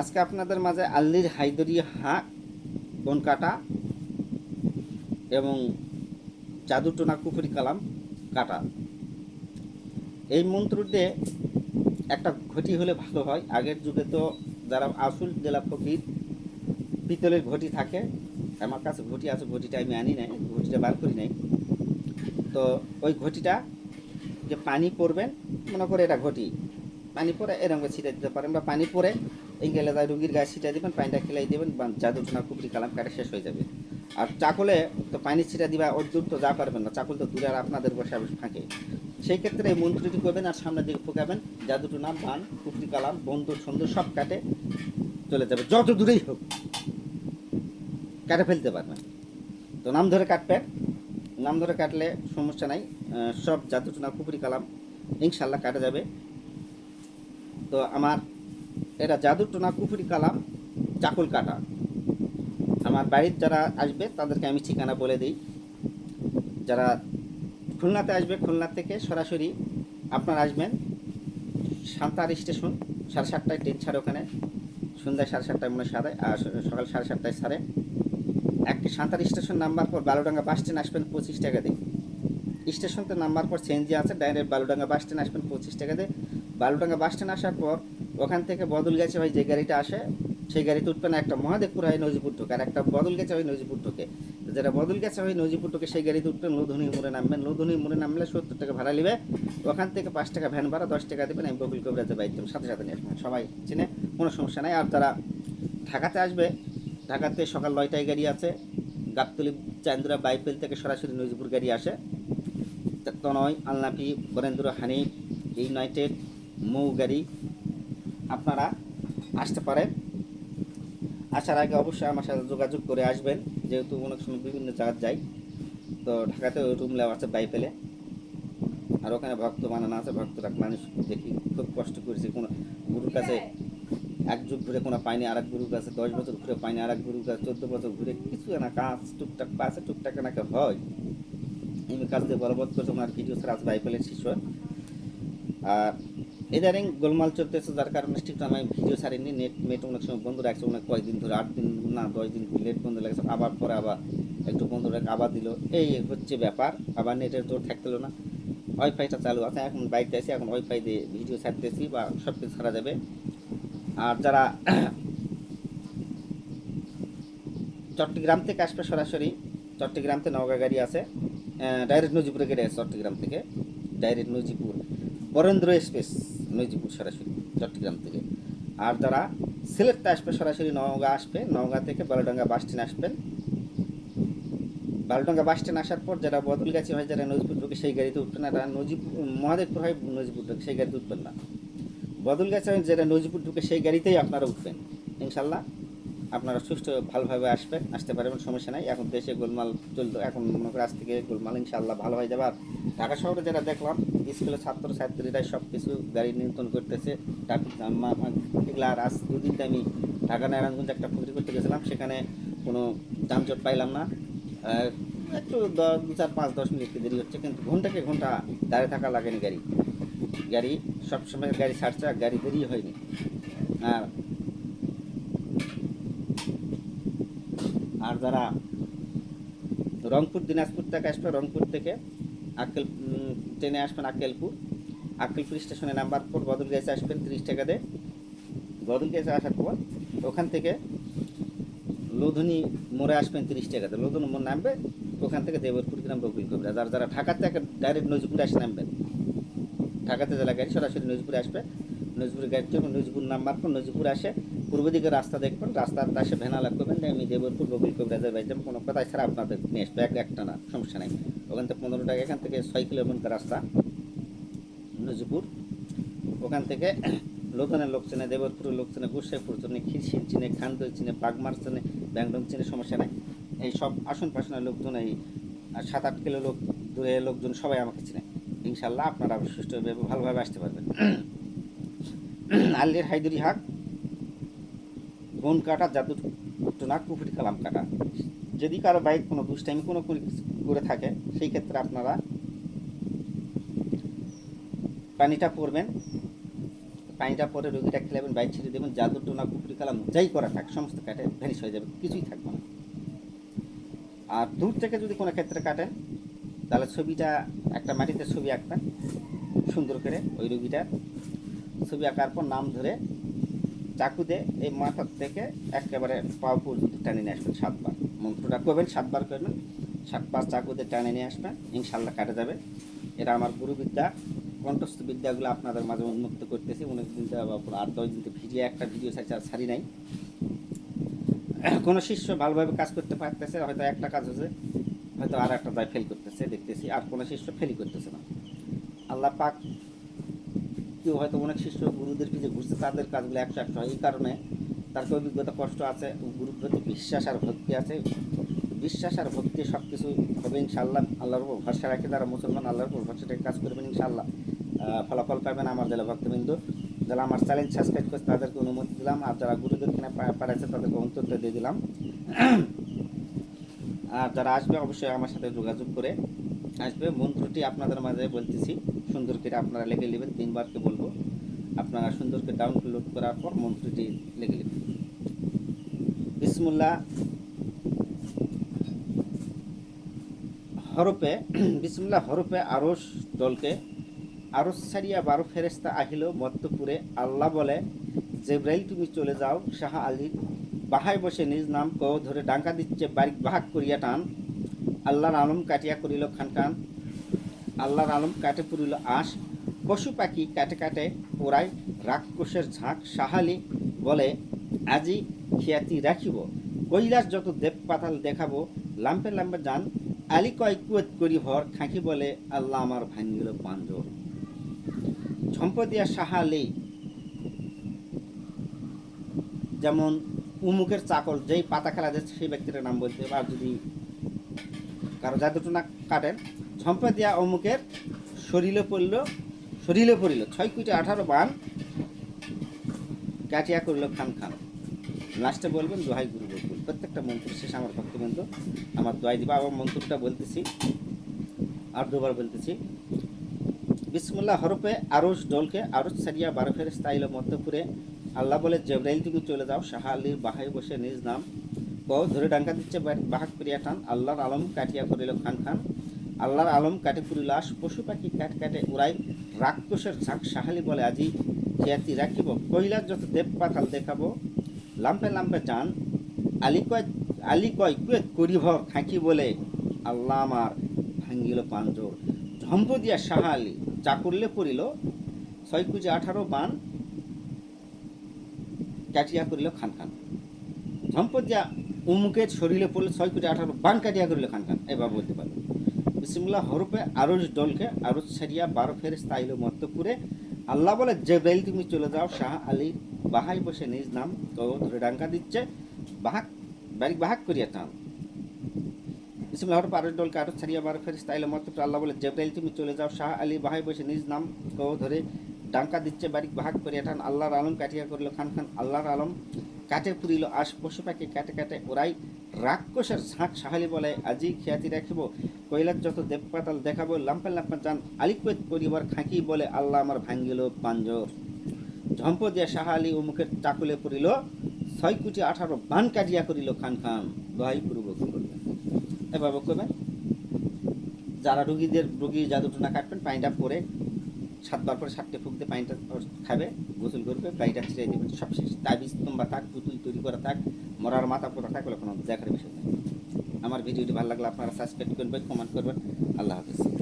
আজকে আপনাদের মাঝে আল্লির হাইদরি হাঁক বন কাটা এবং জাদুটোনা কুফুরি কালাম কাটা। এই মন্ত্র দিয়ে একটা ঘটি হলে ভালো হয়। আগের যুগে তো যারা আসল জেলা ফকির, পিতলের ঘটি থাকে। আমার কাছে ঘটি আছে, ঘটিটা আমি আনি নাই, ঘটিটা বার করি নাই। তো ওই ঘটিটা যে পানি পড়বেন মনে করে এটা ঘটি। পানি পরে এরকম ছিটাই দিতে পারেন বা পানি পরে এই যায় রুগীর গায়ে ছিটাই দেবেন, পানিটা খেলাই দেবেন, বা জাদুটোনা কুপড়ি কালাম কাটা শেষ হয়ে যাবে। আর চাকলে তো পানি ছিটা দিবা, ওর দূর তো যা পারবেন না, চাকল তো দূরে আর আপনাদের বসে ফাঁকে সেই ক্ষেত্রে এই মন্ত্রটি করবেন আর সামনের দিকে ফুকাবেন জাদুটোনা বান কুপড়ি কালাম বন্ধু সুন্দর সব কাটে চলে যাবে, যত দূরেই হোক। কাটে ফেলতে পারবেন তো নাম ধরে কাটবেন নাম ধরে কাটলে সমস্যা নাই সব জাদুটোনা কুপুরি কালাম ইনশাল্লাহ কাটা যাবে। তো আমার এটা জাদুটোনা কুপুরি কালাম, চাকুল কাটা। আমার বাড়ির যারা আসবে, তাদেরকে আমি ঠিকানা বলে দিই। যারা খুলনাতে আসবে, খুলনা থেকে সরাসরি আপনারা আসবেন। সান্তার স্টেশন, সাড়ে সাতটায় ট্রেন ছাড়ে ওখানে। সন্ধ্যায় সাড়ে সাতটায় মনে সাড়ে, আর সকাল সাড়ে সাতটায় ছাড়ে। একটি সাঁতার স্টেশন নাম্বার পর বালুডাঙ্গা বাস স্ট্যান্ড আসবেন পঁচিশ টাকা দিয়ে। স্টেশনতে নাম্বার পর সিএনজি আছে, ডাইরেক্ট বালুডাঙ্গা বাস স্ট্যান্ড আসবেন পঁচিশ টাকা দিয়ে। বালুডাঙ্গা বাস স্ট্যান্ড আসার পর ওখান থেকে বদল গেছে ভাই, যে গাড়িটা আসে, সেই গাড়িতে উঠবে না একটা মহাদেবপুর হয় নজিপুর ঢোকে। আর একটা বদল গেছে ওই নজিপুর ঢোকে। যেটা বদল গেছে ওই নজিপুর ঢোকে, সেই গাড়িতে উঠবেন লোধনী মোড়ে নামবেন। লোধনী মোড়ে নামলে সত্তর টাকা ভাড়া নেবে। ওখান থেকে পাঁচ টাকা ভ্যান ভাড়া, দশ টাকা দেবেন। আমি বকুল কবিরাজে বাইক দেবেন সাথে সাথে নিয়ে আসবেন। সবাই চিনে, কোনো সমস্যা নাই। আর তারা ঢাকাতে আসবে, ঢাকাতে সকাল নয়টায় গাড়ি আছে। গাবতলি চান্দুরা বাইপেল থেকে সরাসরি নজিপুর গাড়ি আসে। তনয় আলনাপি বরেন্দ্র হানি ইউনাইটেড, মৌ গাড়ি আপনারা আসতে পারেন। আসার আগে অবশ্যই আমার সাথে যোগাযোগ করে আসবেন, যেহেতু অনেক সময় বিভিন্ন জায়গায় যাই। তো ঢাকাতে রুম নেওয়া আছে বাইপেলে আর ওখানে ভক্ত বানানো আছে, ভক্তরা মানুষ দেখি খুব কষ্ট করেছে। কোনো গুরুর কাছে এক যুগ ঘুরে কোনো পায়নি আর এক গুরুর কাছে দশ বছর ঘুরে পায়নি আর এক গুরুর কাছে চোদ্দ বছর ঘুরে কিছু না, কাজ টুকটাক পাশে টুকটাক নাকি হয়। এমনি কাজ দিয়ে বলবৎ করছে, ওনার ভিডিও ছাড়া আছে বাইপেলের শিষ্য। আর ইদারিং গোলমাল চলতেছে, যার কারণে ঠিক আমি ভিডিও ছাড়িনি নেট মেট অনেক সময় বন্ধ রাখছে, অনেক কয়েকদিন ধরে, আট দিন না, দশ দিন লেট বন্ধ লাগছে আবার পরে আবার একটু বন্ধ রেখে আবার দিল। এই হচ্ছে ব্যাপার, আবার নেটের জোর থাকতেল না। ওয়াইফাইটা চালু আছে, এখন বাইকতে আছি, এখন ওয়াইফাই দিয়ে ভিডিও ছাড়তেছি বা সব কিছু ছাড়া যাবে। আর যারা চট্টগ্রাম থেকে আসবে সরাসরি, চট্টগ্রাম থেকে নওগাঁ গাড়ি আছে ডাইরেক্ট নজিপুরে গাড়ি চট্টগ্রাম থেকে ডাইরেক্ট নজিপুর, বরেন্দ্র এক্সপ্রেস। নজিপুর সরাসরি, চট্টগ্রাম থেকে। আর যারা সিলেটতে আসবে, সরাসরি নওগাঁ আসবে। নওগাঁ থেকে বালুডাঙ্গা বাস স্ট্যান্ড আসবেন। বালুডাঙ্গা বাস স্ট্যান্ড আসার পর যারা বদলগাছি হয়, যারা নজিপুর ঢুকে সেই গাড়িতে উঠবেন না তারা নজিপুর মহাদেবপুর হয় নজিপুর ঢুকে সেই গাড়িতে উঠবেন না। বদল হয়, যারা নজিপুর ঢুকে সেই গাড়িতেই আপনারা উঠবেন ইনশাল্লাহ আপনারা সুস্থ ভালোভাবে আসবেন আসতে পারবেন, সমস্যা নাই। এখন দেশে গোলমাল চলত, এখন মনে করে আজ থেকে গোলমাল ইনশাল্লাহ ভালো হয়ে যাবে। আর ঢাকা শহরে যেটা দেখলাম স্কুলের ছাত্র ছাত্রীরা সব কিছু গাড়ি নিয়ন্ত্রণ করতেছে। ট্রাফিক এগুলো আর আজ দুদিন আমি ঢাকা, নারায়ণগঞ্জ একটা ফুকরি করতে গেছিলাম। সেখানে কোনো যানজট পাইলাম না। একটু দু চার পাঁচ, দশ মিনিট দেরি হচ্ছে, কিন্তু ঘন্টাকে ঘণ্টা দাঁড়িয়ে থাকা লাগেনি গাড়ি। গাড়ি সবসময় গাড়ি ছাড়ছে আর গাড়ি দেরি হয়নি। আর আর যারা রংপুর, দিনাজপুর থেকে আসবে, রংপুর থেকে, আক্কেল ট্রেনে আসবেন আক্কেলপুর। আক্কেলপুর স্টেশনে নাম্বার ফোর বদল গেছে আসবেন তিরিশ টাকা দিয়ে। বদল গেছে আসার পর ওখান থেকে লোধনী মোড়ে আসবেন তিরিশ টাকাতে লোধনী মোড় নামবে, ওখান থেকে দেবরপুর গ্রাম বকুল কবিরা যারা যারা ঢাকা থেকে ডাইরেক্ট নজিপুরে আসে নামবেন ঢাকাতে জেলা গাড়ি সরাসরি নজিপুরে আসবে নজিপুরে গাড়ি যখন নজিপুর নাম্বার পর নজিপুর আসে। পূর্ব দিকে রাস্তা দেখবেন, রাস্তার পাশে ভ্যানালা করবেন যে আমি দেবরপুর বকুল কবিরাজের বাড়ি যাব, কোনো কথা ছাড়া আপনাদের নিয়ে আসবে, এক একটা না, সমস্যা নেই। ওখান থেকে পনেরো টাকা, এখান থেকে ছয় কিলোমিটার রাস্তা, নজিপুর। ওখান থেকে লোকনের লোক চেনে, দেবরপুরের লোক চেনে, গোসাইপুর চেনে, খিরশির চিনে খান্দই চিনে, বাগমার চেনে, ব্যাংডং চিনে, সমস্যা নেই। এই সব আসন পাশনের লোকজন, এই সাত আট কিলো লোক দূরে লোকজন সবাই আমাকে চিনে। ইনশাল্লাহ আপনারা সুষ্ঠুভাবে ভালোভাবে আসতে পারবেন। আল্লির হাইদুরি হাক বন কাটা, জাদু টোনা কুফুরি কালাম কাটা। যদি কারও বাইক কোনো দুষ্টাইমি কোনো করে থাকে, সেই ক্ষেত্রে আপনারা পানিটা পরবেন পানিটা পরে রোগীটা খেলাবেন বাইক ছেড়ে দেবেন, জাদু টোনা কুপুরি কালাম যাই করা থাক, সমস্ত কাটে ভ্যানিশ হয়ে যাবে, কিছুই থাকবে না। আর দূর থেকে যদি কোনো ক্ষেত্রে কাটেন, তাহলে ছবিটা একটা মাটিতে ছবি আঁকবেন, সুন্দর করে ওই রোগীটার ছবি আঁকার পর নাম ধরে চাকু দিয়ে এই মাথার থেকে একেবারে পা পর্যন্ত টানে নিয়ে আসবেন সাতবার। মন্ত্রটা করবেন, সাতবার করবেন, সাতবার চাকু দিয়ে টানে নিয়ে আসবেন ইনশাল্লাহ কাটা যাবে। এটা আমার গুরুবিদ্যা, কণ্ঠস্থ বিদ্যাগুলো আপনাদের মাঝে উন্মুক্ত করতেছি। অনেক দিন আট দশ দিন ভিডিও, একটা ভিডিও ছাড়ি নাই। কোনো শিষ্য ভালোভাবে কাজ করতে পারতেছে, হয়তো একটা কাজ হচ্ছে হয়তো আর একটা দায় ফেল করতেছে, দেখতেছি। আর কোনো শিষ্য ফেলই করতেছে না। আল্লাহ পাক কেউ হয়তো অনেক শিষ্য গুরুদের পিছিয়ে ঘুরছে, তাদের কাজগুলো একশো একশো হয়। এই কারণে তার কি অভিজ্ঞতা কষ্ট আছে, গুরুর প্রতি বিশ্বাস আর ভক্তি আছে। বিশ্বাস আর ভক্তি সব কিছু হবে ইনশাল্লাহ আল্লাহর উপর ভরসা রাখে তারা মুসলমান, আল্লাহর উপর ভরসা রেখে কাজ করবেন ইনশাল্লাহ ফলাফল পাবেন আমার জেলা ভক্তবিন্দু। যারা আমার চ্যালেঞ্জ সাবস্ক্রাইব করছে, তাদেরকে অনুমতি দিলাম। আর যারা গুরুদের কিনে পাঠাচ্ছে তাদেরকে অন্তত দিয়ে দিলাম। আর যারা আসবে, অবশ্যই আমার সাথে যোগাযোগ করে আসবে। মন্ত্রটি আপনাদের মাঝে বলতেছি। সুন্দর করে আপনারা লিখে নেবেন, তিনবারকে বলব। আপনারা সুন্দর করে ডাউনলোড করার পর মন্ত্রটি লিখে নেবেন। বিসমুল্লাহ। হরপে বিসমুল্লাহ হরপে আরস দলকে আরস ছাড়িয়া বারো ফেরেস্তা আহিল মত্তপুরে। আল্লাহ বলে, জেব্রাইল, তুমি চলে যাও, শাহ আলীর বাহায় বসে নিজ নাম ক ধরে ডাঙ্কা দিচ্ছে বাড়ি বাহাক করিয়া টান। আল্লাহর আলম কাটিয়া করিল খান খান আল্লাহর আলম কাটে পুরিল আশ, পশু পাখি কাটে কাটে পোড়াই রাক্ষসের ঝাঁক সাহালি বলে, আজি খিয়াতি রাখিব, কৈলাস যত দেব পাতাল দেখাবো, লাম্পে লাম্পে যান আলি কয় কুয়েত করি ভর খাঁকি বলে, আল্লাহ আমার ভাঙ্গিল পাঞ্জর। ঝম্পদিয়া সাহালি যেমন, উমুকের চাকল যেই পাতা খেলা যাচ্ছে সেই ব্যক্তিটার নাম বলতে আর যদি কারও জাদুটনা কাটেন ঝম্পা দিয়া অমুকের শরীরে পড়ল, শরীরে পড়িল, ছয় কোটি আঠারো বান কাটিয়া করিল খান খান। লাস্টে বলবেন, দোহাই গুরু বকুল। প্রত্যেকটা মন্ত্র শেষে আমার ভক্তবৃন্দ আমার দোয়াই দিবা, আবার মন্ত্রটা বলতেছি, আর দুবার বলতেছি। বিসমুল্লাহ হরফে আরস ডলকে আরস সারিয়া বারো ফেরে মধ্যপুরে আল্লাহ বলে, জেবরাইল তুমি চলে যাও, শাহ আলীর বাহাই বসে নিজ নাম। ক ধরে ডাঙ্কা দিচ্ছে, বাহাক করিয়া টান। আল্লাহর আলম কাটিয়া করিল খান খান। আল্লাহর আলম কাটে পুরিল আস পশু পাখি কাট কাটে উড়াই, রাক্ষসের ঝাঁক সাহালি বলে আজি খ্যাতি রাখিব। কৈলাস যত দেব পাতাল দেখাবো, লাম্পে লাম্পে যান আলি কয় আলি কয়, কুয়েত করিভ খাঁকি বলে আল্লাহ আমার ভাঙ্গিল পাঞ্জর। ঝম্প দিয়া সাহা আলী চাকুরলে পড়িল, ছয় কুচি আঠারো বান কাটিয়া করিল খান খান। ঝম্প দিয়া উমুকের শরীরে পড়লে, ছয় কোটি আঠারো বান কাটিয়া করিল খান খান। এবার বলতে পারবে বিসমুল্লাহ হরফে আরজ ডলকে আরজ ছাড়িয়া বারো ফের স্তাইল মত্তপুরে। আল্লাহ বলে, জেব্রাইল, তুমি চলে যাও, শাহ আলী বাহাই বসে নিজ নাম তো ধরে ডাঙ্কা দিচ্ছে। বাহাক বাড়ি বাহাক করিয়া টান আরজ ডলকে আরজ ছাড়িয়া বারো আল্লাহ বলে তুমি চলে যাও, শাহ আলী বাহাই বসে নিজ নাম ধরে ডাঙ্কা দিচ্ছে বাহাক করিয়া টান আল্লাহর আলম কাটিয়া করিল খান খান। আল্লাহর আলম কাটে পুরিল আশ পশু পাখি কাটে কাটে ওরাই রাক্ষসের ঝাঁক সাহালি বলে আজি খ্যাতি রাখিব কৈলাস যত দেবপাতাল দেখাবো লাম্পা লাম্পা চান আলিকুয়েত পরিবার খাঁকি বলে আল্লাহ আমার ভাঙ্গিল পাঞ্জর ঝম্প দিয়া সাহালি উমুখের চাকুলে পড়িল, ছয় কোটি আঠারো বান কাটিয়া করিল খান খান। দোহাই পুরু বকু করবে? এভাবে করবেন যারা রুগীদের রুগী জাদুটনা কাটবেন, পানিটা পরে সাতবার পরে সাতটে ফুক দিয়ে পানিটা খাবে, গোসল করবে, পানিটা ছিঁড়ে দেবেন সব শেষ তাবিজ তোমা থাক, পুতুল তৈরি করা থাক মরার মাথা কোথা থাকলে কোনো দেখার বিষয় নেই। আমার ভিডিওটি ভালো লাগলে আপনারা সাবস্ক্রাইব করবেন কমেন্ট করবেন। আল্লাহ হাফিজ।